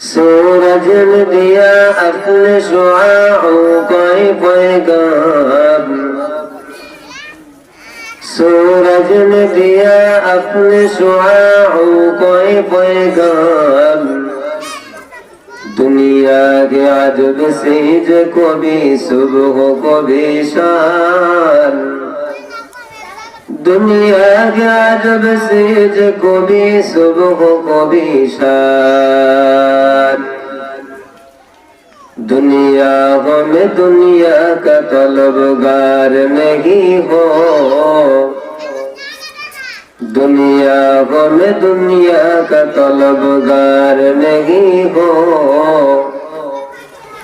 सूरज ने दिया अपने शुआओं को पैगाम सूरज ने दिया अपने शुआओं को पैगाम दुनिया के अजब सेज को भी सुबह को भी शान दुनिया के अजब सेज को भी सुबह को भी शान दुनिया हो में दुनिया का तलबगार नहीं हो दुनिया हो में दुनिया का तलबगार नहीं हो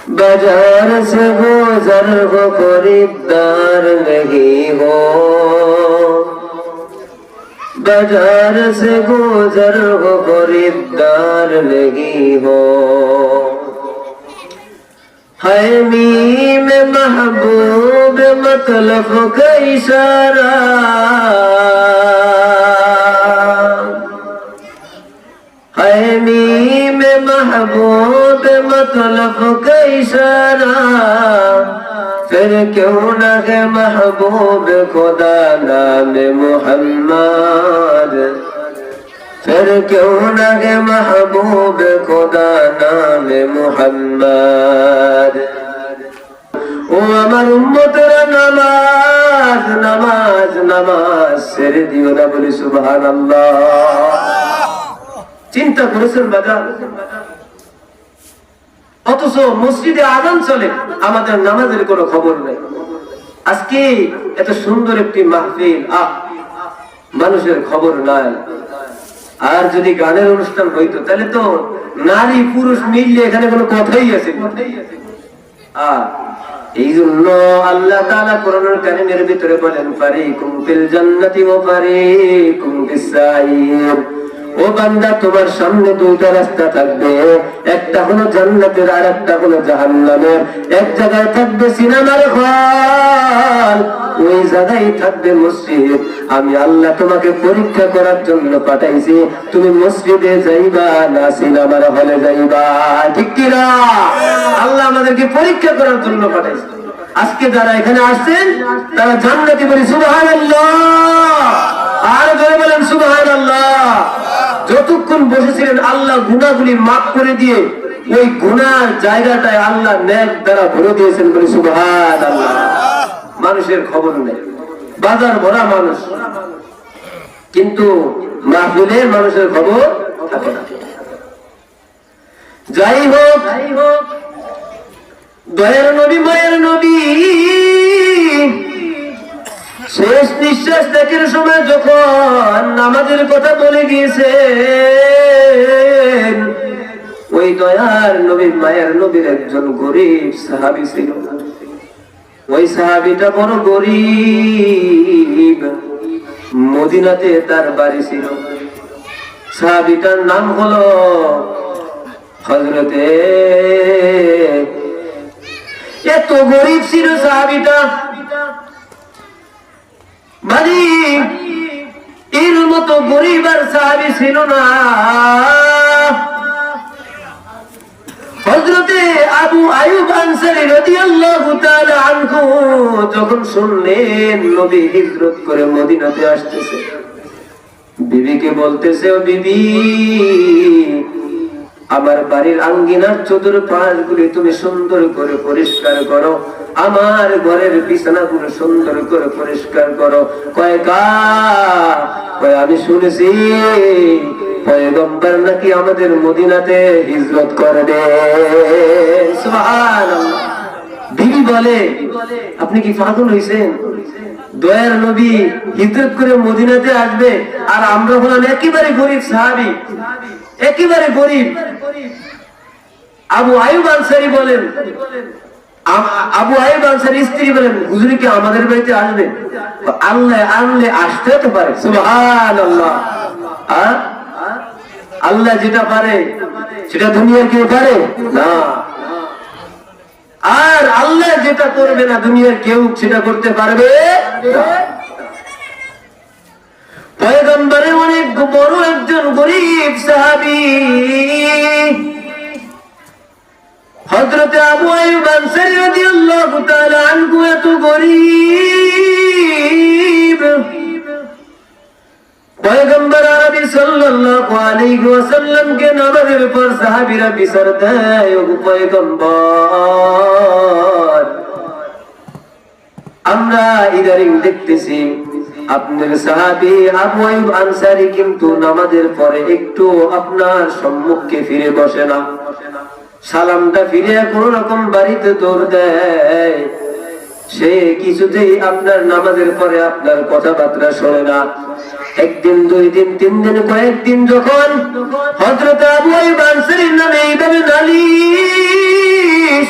बाज़ार से गुजर हो खरीदार नहीं हो। बाज़ार से गुजर हो खरीदार नहीं हो। है मीम महबूब मतलब का इशारा है मीम महबूब मतलब का इशारा फिर क्यों न है महबूब खुदा नाम मोहम्मद फिर क्यों न है महबूब खुदा नाम মোহাম্মদ ও আমার উম্মতেরা নামাজ নামাজ নামাজ ছেড়ে দিও না বলি সুবহানাল্লাহ চিন্তা করেছেন বাজার অথচ মসজিদে আজান চলে, আমাদের নামাজের কোনো খবর নেই। আজকে এত সুন্দর একটি মাহফিল, আহ, মানুষের খবর নাই। আর যদি গানের অনুষ্ঠান হইতো, তাহলে তো নারী পুরুষ মিললে এখানে কোনো কথাই আছে। এই জন্য আল্লাহ তাআলা কোরআনুল কারীমের ভিতরে বলেন, ফারিকুম ফিল জান্নাতি ওয়া ফারিকুম ফিস ও বান্দা, তোমার সামনে দুইটা রাস্তা থাকবে। একটা হলো জান্নাতের আর একটা হলো জাহান্নামের। এক জায়গায় থাকবে সিনেমার হল ওই জায়গায় থাকবে মসজিদ। আমি আল্লাহ তোমাকে পরীক্ষা করার জন্য পাঠাইছি, তুমি মসজিদে যাইবা না সিনেমার হলে যাইবা, ঠিক কিনা আল্লাহ আমাদেরকে পরীক্ষা করার জন্য পাঠাইছে। আজকে যারা এখানে আসছেন, তারা জান্নাতি বলি, সুবহানাল্লাহ। আর জোরে বলেন, সুবহানাল্লাহ। যতক্ষণ বসেছিলেন, আল্লাহ গুনাহগুলি মাফ করে দিয়ে ওই গুনার জায়গাটায় আল্লাহ ন্যাক দ্বারা ভরে দিয়েছেন বলে সুবহানাল্লাহ। মানুষের খবর নেই। বাজার ভরা মানুষ। কিন্তু মাহফিলে মানুষের খবর থাকে না। যাই হোক যাই হোক, দয়ার নবী, মায়ের নবী। শেষ নিঃশ্বাস ত্যাগের সময় যখন নামাজের কথা বলে গিয়েছে ওই দয়ার নবী, মায়ের নবীর একজন গরিব সাহাবি ছিল। ওই সাহাবিটা বড় গরিব। মদিনাতে তার বাড়ি ছিল। সাহাবিটার নাম হলো হজরতে এত গরিব ছিল সাহাবিটা। এর মতো গরিব আর সাহাবি ছিল না। হজরতে আবু আয়ুব আনসারি যখন শুনলেন, নবী হিজরত করে মদিনাতে আসতেছে। বিবিকে বলতেছে, ও বিবি, আমার বাড়ির আঙ্গিনার চতুর পাশ গুলি তুমি সুন্দর করে পরিষ্কার করো। আমার ঘরের বিছানা গুলো সুন্দর করে পরিষ্কার করো। কয় কা? আমি শুনেছি পয়গম্বর নাকি আমাদের মদিনাতে হিজরত করবে সুবহানাল্লাহ। বিবি বলে, আপনি কি পাগল হয়েছেন দয়ার নবী হিজরত করে মদিনাতে আসবে আর আমরা হলাম একেবারে গরিব সাহাবি। একেবারে গরিব। আবু আয়ুব আনসারি বলেন আবু আয়ুব আনসারি স্ত্রী বলেন, হুজুরি কি আমাদের বাড়িতে আসবে? আল্লাহ, আনলে আসতে তো পারে সুবহান আল্লাহ আল্লাহ যেটা পারে, সেটা দুনিয়ার কেউ পারে? না। আর আল্লাহ যেটা করবে না দুনিয়ার কেউ সেটা করতে পারবে না। পয়গম্বরে অনেক বড় একজন গরিব সাহাবি। আইয়ুব আনসারী রাদিয়াল্লাহু তাআলা আনহু এত গরিব। পয়গম্বর আরবি সাল্লাল্লাহু আলাইহি ওয়াসাল্লাম কে পর সাহাবীরা পয়গম্বর। আমরা ইদারিং দেখতেছি, আপনার সাহাবী আবু আইয়ুব আনসারী কিন্তু নামাজের পরে একটু আপনার সম্মুখে ফিরে বসে না। সালামটা ফিরে কোন রকম বাড়িতে দৌড় দেয়। সে কিছুতেই আপনার নামাজের পরে আপনার কথাবার্তা শোনে না। একদিন দুই দিন তিন দিন কয়েকদিন যখন হজরত আবু নামে এইভাবে নালিশ।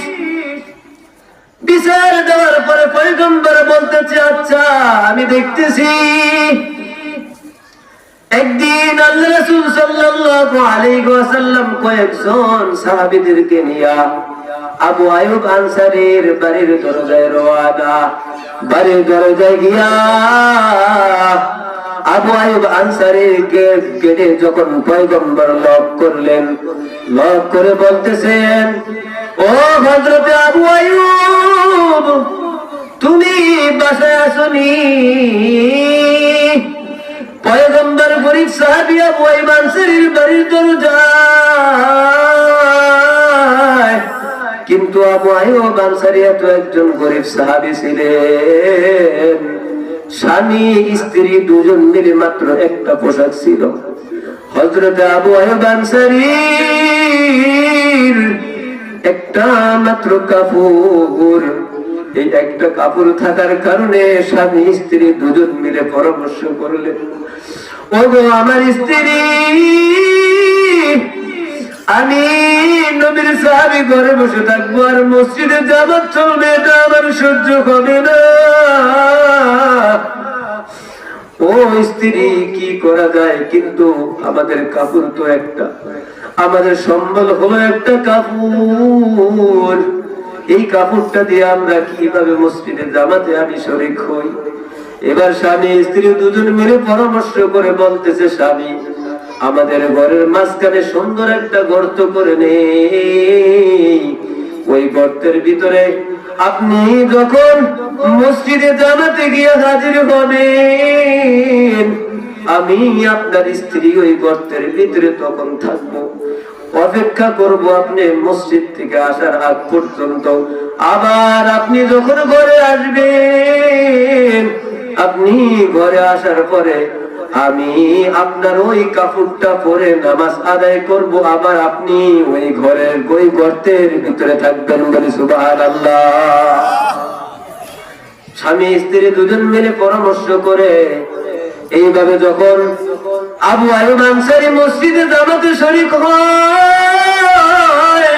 বিচার দেওয়ার পরে পয়গম্বর বলতেছে আচ্ছা আমি দেখতেছি একদিন আল্লাহ রাসূল সাল্লাল্লাহু আলাইহি ওয়াসাল্লাম কয়েকজন সাহাবীদেরকে নিয়ে আবু আয়ুব আনসারীর বাড়ির দরজায় রওয়ানা। বাড়ির দরজায় গিয়া আবু আয়ুব আনসারীর গেট গেটে যখন পয়গম্বর লক করলেন, লক করে বলতেছেন, ও হযরতে আবু আয়ুব, তুমি বাসায় আসনি? পয়গম্বর গরিব সাহাবি আবু আইব আনসারীর বাড়ির দরজায়। কিন্তু আবু আইব আনসারী এত একজন গরিব সাহাবি ছিলেন। স্বামী, স্ত্রী দুজন মিলে মাত্র একটা পোশাক ছিল। হজরত আবু আইব আনসারীর একটা মাত্র কাপড়। এই একটা কাপড় থাকার কারণে স্বামী, স্ত্রী দুজন মিলে পরামর্শ করলেন। ও গো আমার স্ত্রী, আমি নবীর সাহাবি, ঘরে বসে থাকব আর মসজিদে যাবার চলবে এটা আমার সহ্য হবে না। ও স্ত্রী, কি করা যায়? কিন্তু আমাদের কাপড় তো একটা, আমাদের সম্বল হলো একটা কাপড়। এই কাপড়টা দিয়ে আমরা কীভাবে মসজিদে জামাতে আমি শরিক হই এবার স্বামী, স্ত্রী দুজন মিলে পরামর্শ করে বলতেছে, স্বামী, আমাদের ঘরের মাঝখানে সুন্দর একটা গর্ত করে নেই। ওই গর্তের ভিতরে আপনি যখন মসজিদে জামাতে গিয়ে হাজির হবেন, আমি আপনার স্ত্রী ওই গর্তের ভিতরে তখন থাকব। অপেক্ষা করব আপনি মসজিদ থেকে আসার আগ পর্যন্ত। আবার আপনি যখন ঘরে আসবেন আপনি ঘরে আসার পরে আমি আপনার ওই কাপড়টা পরে নামাজ আদায় করব, আবার আপনি ওই ঘরের ওই গর্তের ভিতরে থাকবেন বলে সুবাহ আল্লাহ স্বামী, স্ত্রী দুজন মিলে পরামর্শ করে এইভাবে যখন আবু আয়ুব মসজিদে জামাতে শরীক হয়,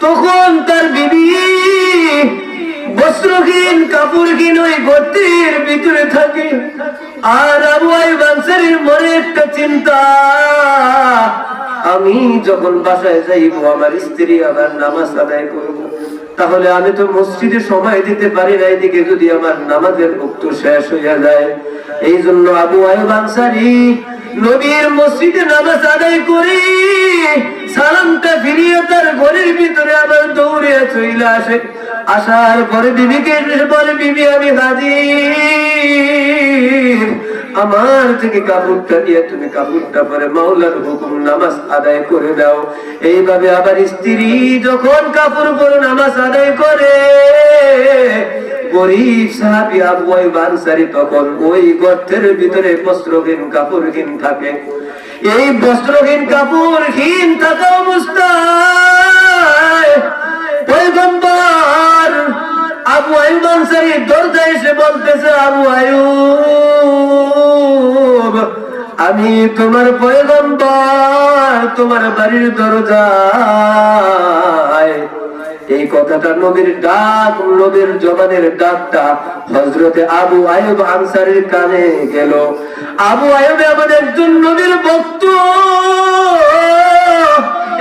তখন তার বিবি বস্ত্রহীন কাপড়হীন ওই গর্তের ভিতরে থাকে। আর আবু আয়ুব আনসারির মনে একটা চিন্তা, আমি যখন বাসায় যাইবো, আমার স্ত্রী আবার নামাজ আদায় করব, তাহলে আমি তো মসজিদে সময় দিতে পারি না, এদিকে যদি আমার নামাজের ভক্ত শেষ হইয়া যায়। এই জন্য আবু আয়ুব আনসারি নবীর মসজিদে নামাজ আদায় করে, সালামটা ফিরিয়ে তার ঘরের ভিতরে আবার দৌড়ে চলে আসে। আসার পরে বিবিকে বলে বিবি আমি হাজির। আমার থেকে কাপড়টা নিয়ে তুমি কাপড়টা পরে মাওলার হুকুম নামাজ আদায় করে দাও। এইভাবে আবার স্ত্রী যখন কাপড় পরে নামাজ আদায় করে, গরিব সাহাবি আবু আইয়ুব আনসারী তখন ওই গর্তের ভিতরে বস্ত্রহীন কাপড়হীন থাকে। এই বস্ত্রহীন কাপড়হীন থাকা অবস্থায় আবু আইয়ুব আনসারী দরজায় এসে বলতেছে, আবু আইয়ুব, আমি তোমার পয়গম্বর, তোমার বাড়ির দরজায়। এই কথাটা নবীর ডাক, নবীর জবানের ডাকটা হজরতে আবু আয়ুব আনসারের কানে গেল। আবু আয়ুব এমন একজন নবীর ভক্ত।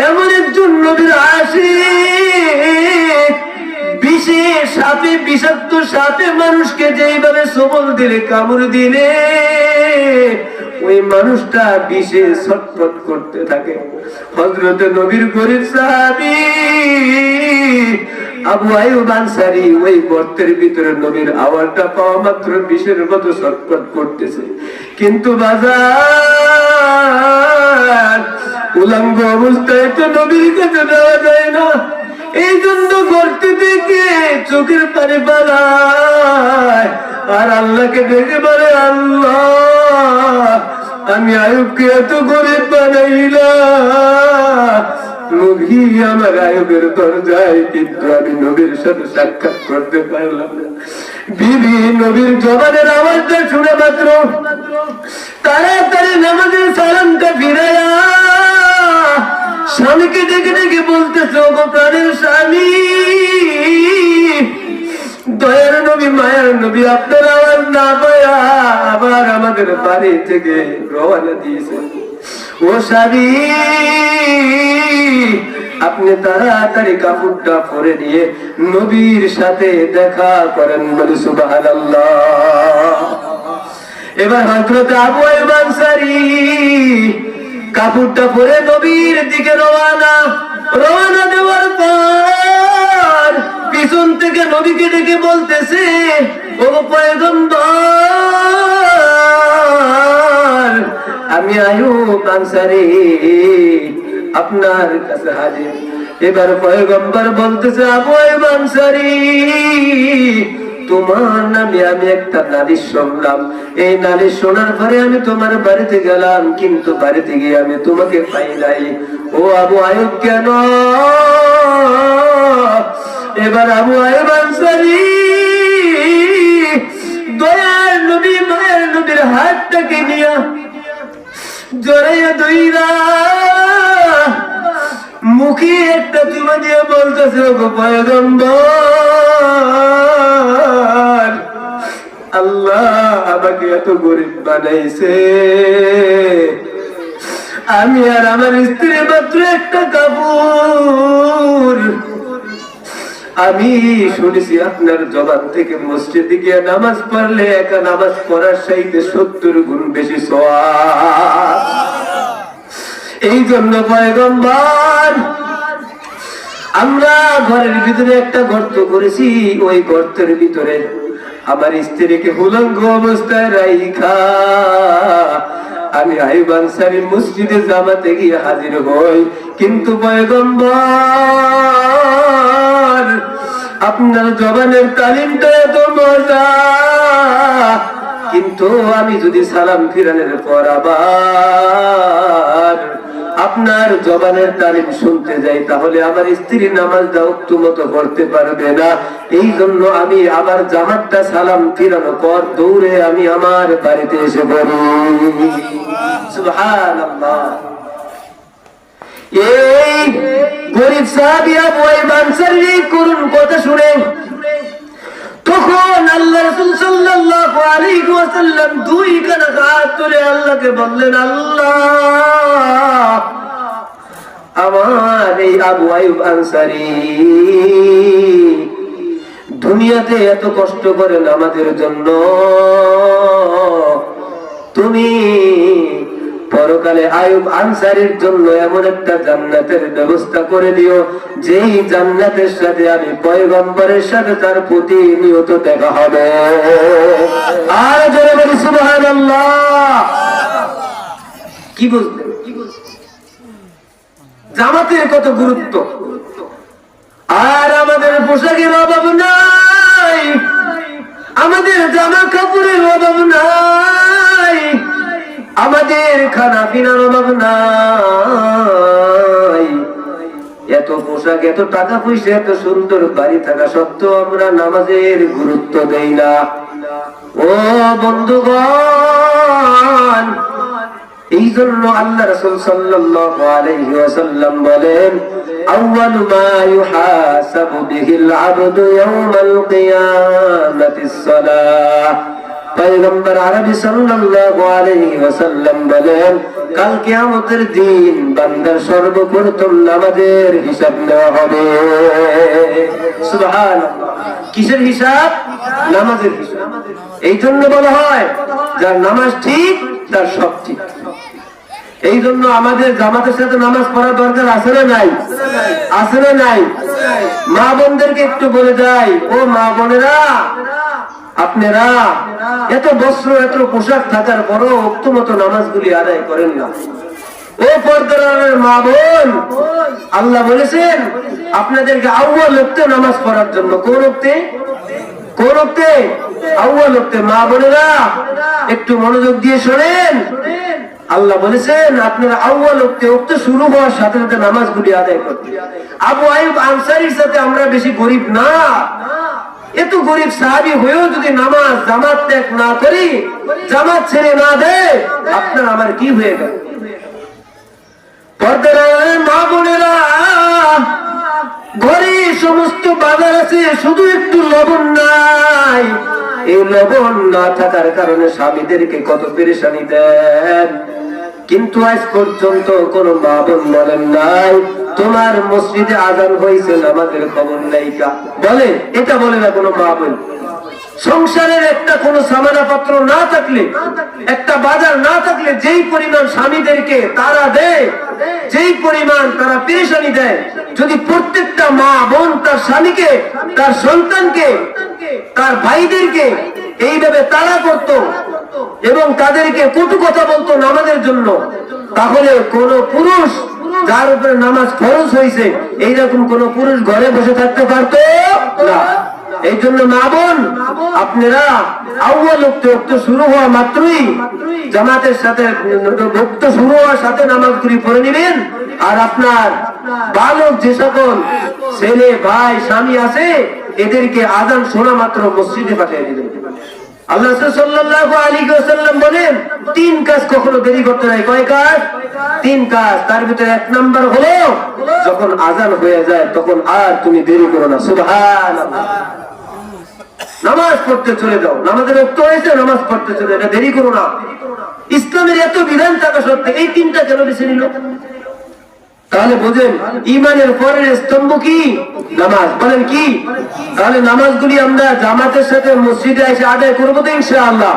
এমন একজন নবীর আশিক। বিষে সাপে বিষাক্ত সাপে মানুষকে যেইভাবে সবল দিলে কামড় দিলে, ওই মানুষটা বিষে ছটফট করতে থাকে। হজরত নবীর গরিব সাহাবি আবু ওই গর্তের ভিতরে নবীর আওয়াজটা পাওয়া মাত্র বিষের মতো ছটফট করতেছে। কিন্তু বাজার উলঙ্গ অবস্থায় তো নবীর কাছে দেওয়া যায় না। এই জন্য গর্তে থেকে চোখের পানি পালায় আর আল্লাহকে দেখে বলে, আল্লাহ, আমি আয়ুবকে এত গরিব বানাইলাম। আমার আয়বের দরজায় কিন্তু আমি নবীর সাথে সাক্ষাৎ করতে পারলাম বিবি নবীর জবানের আওয়াজটা শুনে মাত্র তাড়াতাড়ি নামাজের সালামটা ফিরাইয়া স্বামীকে ডেকে ডেকে বলতেছে ও প্রাণের স্বামী, দয়ার নবী, মায়ের নবী, আপনার আওয়াজ না পায়া আবার আমাদের বাড়ি থেকে রওনা দিয়েছেন। ও স্বামী, আপনি তাড়াতাড়ি কাপড়টা পরে নিয়ে নবীর সাথে দেখা করেন বলে সুবাহ এবার হজরত আবু আইব আনসারী কাপড়টা পরে নবীর দিকে রওয়ানা রওয়ানা দেওয়ার পর পিছন থেকে নবীকে ডেকে বলতেছে, ও পয়গম্বর, আমি আয়ুব আনসারি, আপনার কাছে হাজির। এবার পয়গম্বর বলতেছে, আবু আয়ুব আনসারি তোমার নামে আমি একটা নালিশ শুনলাম। এই নালিশ শোনার পরে আমি তোমার বাড়িতে গেলাম, কিন্তু বাড়িতে গিয়ে আমি তোমাকে পাই নাই। ও আবু আয়ুব কেন? এবার আবু আয়ুব আনসারি, দয়ার নবী, মায়ের নবীর হাতটাকে নিয়া জড়াইয়া দইরা মুখে একটা চুমা দিয়ে বলতেছে গো আল্লাহ আমাকে এত গরিব বানাইছে। আমি আর আমার স্ত্রী মাত্র একটা কাপড়। আমি শুনেছি আপনার জবান থেকে মসজিদে গিয়ে নামাজ পড়লে একা নামাজ পড়ার সাইতে সত্তর গুণ বেশি সওয়াব। এই জন্য পয়গম্বর আমরা ঘরের ভিতরে একটা গর্ত করেছি, ওই গর্তের ভিতরে আমার স্ত্রীকে হুলঙ্গ অবস্থায় রাইখা। আমি আইবানসারি মসজিদে জামাতে গিয়ে হাজির হই। কিন্তু পয়গম্বর, আপনার জবানের তালিমটা এত মজা। কিন্তু আমি যদি সালাম ফিরানের পর আবার আপনার জবানের তালিম শুনতে যাই, তাহলে আমার স্ত্রী নামাজ দাউক্ত মতো পড়তে পারবে না। এই জন্য আমি আবার জামাতটা সালাম ফিরানোর পর দৌড়ে আমি আমার বাড়িতে এসে পড়ি। এই গরিব সাহাবিয়া বই বানসারি করুন কথা শুনে। তখন আল্লাহ রসুল সাল্লাল্লাহু আলাইহি ওয়াসাল্লাম দুই কানা হাত তুলে আল্লাহকে বললেন, আল্লাহ, আমার এই আবু আয়ুব আনসারি, দুনিয়াতে এত কষ্ট করেন আমাদের জন্য। তুমি পরকালে আয়ুব আনসারির জন্য এমন একটা জান্নাতের ব্যবস্থা করে দিও, যেই জান্নাতের সাথে আমি পয়গম্বরের সাথে তার প্রতিনিয়ত দেখা হবে। আর জোরে বলি, সুবহানাল্লাহ। কি জামাতের কত গুরুত্ব? আর আমাদের পোশাকের অভাব নাই। আমাদের জামা কাপড়ের অভাব নাই। আমাদের খানা পিনার অভাব নাই। এত পোশাক, এত টাকা পয়সা, এত সুন্দর বাড়ি থাকা সত্ত্বেও আমরা নামাজের গুরুত্ব দেই না। ও বন্ধুগণ, এই জন্য আল্লাহ রসুল সাল্লাল্লাহু আলাইহি ওয়াসাল্লাম বলেন, আউয়ালু মা ইউহাসাবু বিহিল আবদু ইয়াওমাল কিয়ামাতিস সালাহ। পয়গম্বর আরবি বলেন দিন বান্দার সর্বপ্রথম হিসাব নেওয়া হবে। কিসের হিসাব? নামাজের এই জন্য বলা হয়, যার নামাজ ঠিক, তার সব ঠিক। এই জন্য আমাদের জামাতের সাথে নামাজ পড়ার দরকার আছে না নাই? আছে না নাই? মা বোনদেরকে একটু বলে যাই, ও মা বোনেরা আপনারা এত বস্ত্র, এত পোশাক থাকার পরও উক্ত মতো নামাজগুলি আদায় করেন না। ও পর্দার মা বোন, আল্লাহ বলেছেন, আপনাদেরকে আউ্বা লোকতে নামাজ পড়ার জন্য। কোন লোকতে কোন লোকতে আউ্বা লোকতে মা বোনেরা, একটু মনোযোগ দিয়ে শোনেন। আল্লাহ বলেছেন, আপনারা আউ্বা লোকতে উক্ত শুরু হওয়ার সাথে সাথে নামাজগুলি আদায় করতে। আবু আয়ুব আনসারির সাথে আমরা বেশি গরিব না। এত গরিব সাহাবি হয়েও যদি নামাজ জামাত ত্যাগ না করি, জামাত ছেড়ে না দেয় আপনার আমার কি হয়ে গেল? ঘরে সমস্ত বাজার আছে, শুধু একটু লবণ নাই। এই লবণ না থাকার কারণে স্বামীদেরকে কত পেরেশানি দেন। কিন্তু আজ পর্যন্ত কোন মা বোন বলেন নাই তোমার মসজিদে আজান হয়েছে আমাদের খবর নাই কা? বলে এটা বলে না কোনো মা বোন। সংসারের একটা কোনো সামানা পত্র না থাকলে, একটা বাজার না থাকলে যেই পরিমাণ স্বামীদেরকে তারা দেয়, যেই পরিমাণ তারা পেরেশানি দেয়, যদি প্রত্যেকটা মা বোন তার স্বামীকে, তার সন্তানকে, তার ভাইদেরকে এইভাবে তারা করত এবং তাদেরকে কটু কথা বলতো নামাজের জন্য, তাহলে কোন পুরুষ যার উপরে নামাজ ফরজ হয়েছে, এইরকম কোন পুরুষ ঘরে বসে থাকতে পারতো? না। এই জন্য মা বোন, আপনারা আউ্বাল উক্ত শুরু হওয়া মাত্রই জামাতের সাথে ভক্ত শুরু হওয়ার সাথে নামাজ নামাজগুলি পড়ে নেবেন। আর আপনার বালক যে সকল ছেলে, ভাই, স্বামী আছে, এদেরকে আজান শোনা মাত্র মসজিদে পাঠিয়ে দিবেন। আজান হয়ে যায়, তখন আর তুমি দেরি করো না। নামাজ পড়তে চলে যাও। নামাজের হয়েছে, নামাজ পড়তে চলে এটা দেরি করো না। ইসলামের এত বিধান থাকা সত্ত্বে এই তিনটা কেন বেছে নিল? তাহলে বোঝেন ইমানের পরের স্তম্ভ কি? নামাজ। বলেন কি? তাহলে নামাজগুলি আমরা জামাতের সাথে মসজিদে এসে আদায় করব তো ইনশাআল্লাহ।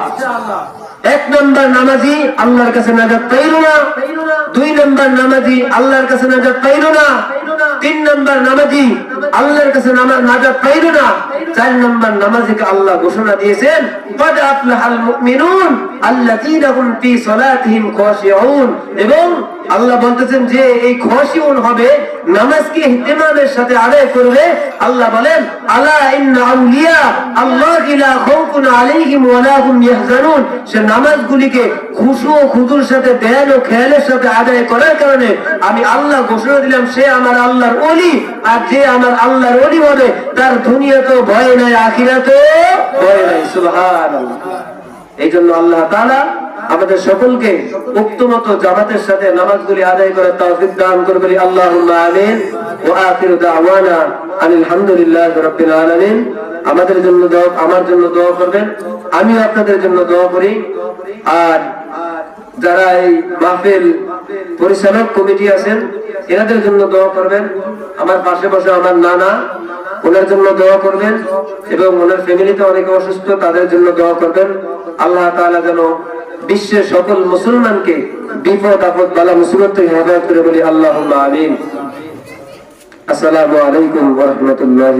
এক নম্বর নামাজি আল্লাহর কাছে নাজাত পাইল না। দুই নম্বর নামাজি আল্লাহর কাছে নাজাত পাইল না। তিন নম্বর নামাজি আল্লাহর কাছে নাজাত পাইল না। চার নম্বর নামাজিকে আল্লাহ ঘোষণা দিয়েছেন, কদ আফলাহাল মুমিনুন আল্লাযীনা হুম ফী সলাতিহিম খাশিউন এবং আল্লাহ বলতেছেন যে এই খসিউন হবে, নামাজকে ইহতিমামের সাথে আদায় করবে। আল্লাহ বলেন, আলা ইন্না আউলিয়া, আল্লাহ লা খাউফুন আলাইহিম ওয়া লা হুম ইয়াহজানুন। সে নামাজগুলিকে খুশু ও খুদুর সাথে, ধ্যান ও খেয়ালের সাথে আদায় করার কারণে আমি আল্লাহ ঘোষণা দিলাম, সে আমার আল্লাহর ওলি, আর যে আমার আল্লাহর ওলি হবে, তার দুনিয়াতেও ভয় নাই, আখিরাতেও ভয় নাই। সুবহানাল্লাহ। এই জন্য আল্লাহ তাআলা আমাদের সকলকে উক্ত মতো জামাতের সাথে নামাজগুলি আদায় করার তৌফিক দান করবেন আল্লাহুম্মা আমিন। ওয়া আখিরু দাওয়ানা আনিল হামদুলিল্লাহি রাব্বিল আলামিন। আমাদের জন্য দোয়া, আমার জন্য দোয়া করবেন। আমিও আপনাদের জন্য দোয়া করি। আর যারা এই মাহফিল পরিচালক কমিটি আছেন, এনাদের জন্য দোয়া করবেন। আমার পাশে বসে আমার নানা, ওনার জন্য দোয়া করবেন। এবং ওনার ফ্যামিলিতে অনেকে অসুস্থ, তাদের জন্য দোয়া করবেন। আল্লাহ তাআলা যেন বিশ্বের সকল মুসলমানকে বিপদ, আপদ, বালা, মুসিবত থেকে হেফাজত করে বলি আল্লাহ আমিন। আসসালামু আলাইকুম ওরহমতুল্লাহ